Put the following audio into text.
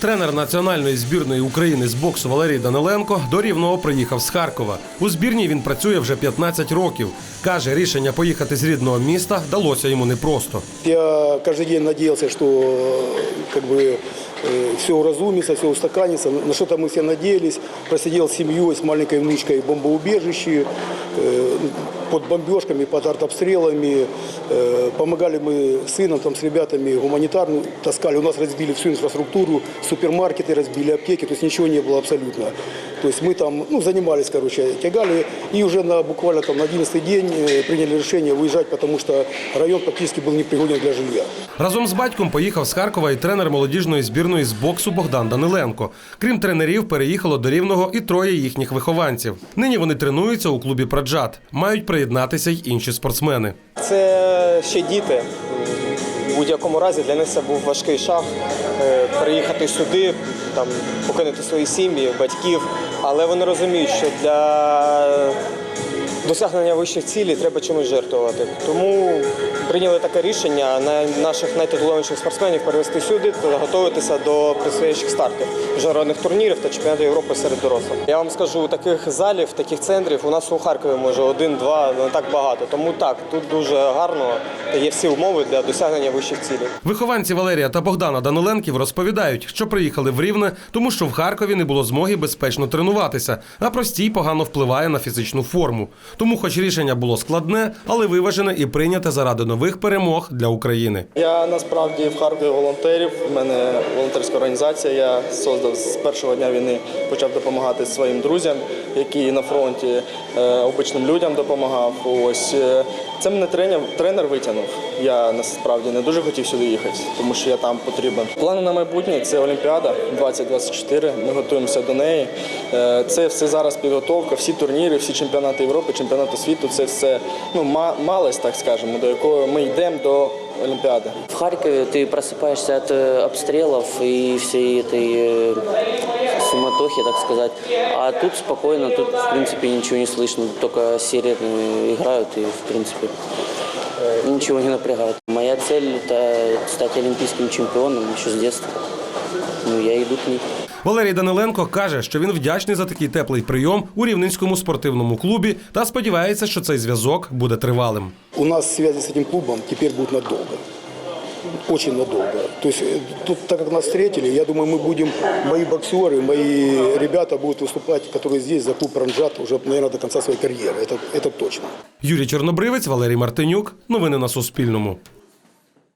Тренер національної збірної України з боксу Валерій Даниленко до Рівного приїхав з Харкова. У збірній він працює вже 15 років. Каже, рішення поїхати з рідного міста далося йому непросто. Я каждый день надеялся, что э, как бы все уразумится, все устаканится. На что-то мы все надеялись. Просидел с семьей, с маленькой внучкой в бомбоубежище, э, под бомбежками, под артобстрелами. Э, Помогали мы с сыном, там, с ребятами гуманитарную таскали. У нас разбили всю инфраструктуру, супермаркеты разбили, аптеки, то есть ничего не было абсолютно. То есть мы там ну, занимались, короче, тягали. И уже на, буквально там, на 11 день э, приняли решение выезжать, потому что район практически был непригоден для жилья. Разом з батьком поїхав з Харкова і тренер молодіжної збірної з боксу Богдан Даниленко. Крім тренерів, переїхало до Рівного і троє їхніх вихованців. Нині вони тренуються у клубі Праджат. Мають приєднатися й інші спортсмени. Це ще діти. У будь-якому разі для них це був важкий шаг е, приїхати сюди, там покинути свої сім'ї, батьків. Але вони розуміють, що для досягнення вищих цілей треба чимось жертвувати. Тому прийняли таке рішення на наших найтитулованіших спортсменів перевести сюди та готуватися до предстоящих стартів міжнародних турнірів та чемпіонатів Європи серед дорослих. Я вам скажу, таких залів, таких центрів у нас у Харкові може один-два, не так багато. Тому так, тут дуже гарно є всі умови для досягнення вищих цілей. Вихованці Валерія та Богдана Даниленків розповідають, що приїхали в Рівне, тому що в Харкові не було змоги безпечно тренуватися, а простій погано впливає на фізичну форму. Тому, хоч рішення було складне, але виважене і прийняте заради нових перемог для України. Я насправді в Харкові волонтерів. У мене волонтерська організація. Я создав з першого дня війни, почав допомагати своїм друзям, які на фронті е, обичним людям допомагав. Ось це мене тренер, тренер витягнув. Я насправді не дуже хотів сюди їхати, тому що я там потрібен. Плани на майбутнє це Олімпіада 2024. Ми готуємося до неї. Е, Це все зараз підготовка, всі турніри, всі чемпіонати Європи, чемпіонати світу. Це все ну ма- малость, так скажемо, до якої ми йдемо до Олімпіади. В Харькове ты просыпаешься от э, обстрелов и всей этой э, суматохи, так сказать. А тут спокойно, тут в принципе ничего не слышно, только сирены играют и в принципе э, ничего не напрягает. Моя цель это стать олимпийским чемпионом еще с детства. Ну, я иду к ней. Валерій Даниленко каже, що він вдячний за такий теплий прийом у рівненському спортивному клубі та сподівається, що цей зв'язок буде тривалим. У нас зв'язок з цим клубом тепер буде надолго Очень надолго. То есть э, тут, так как нас встретили, я думаю, мы будем, мои боксеры, мои ребята будут выступать, которые здесь за клуб Ранжат уже, наверное, до конца своей карьеры. Это, это точно. Юрій Чорнобривець, Валерій Мартинюк. Новини на Суспільному.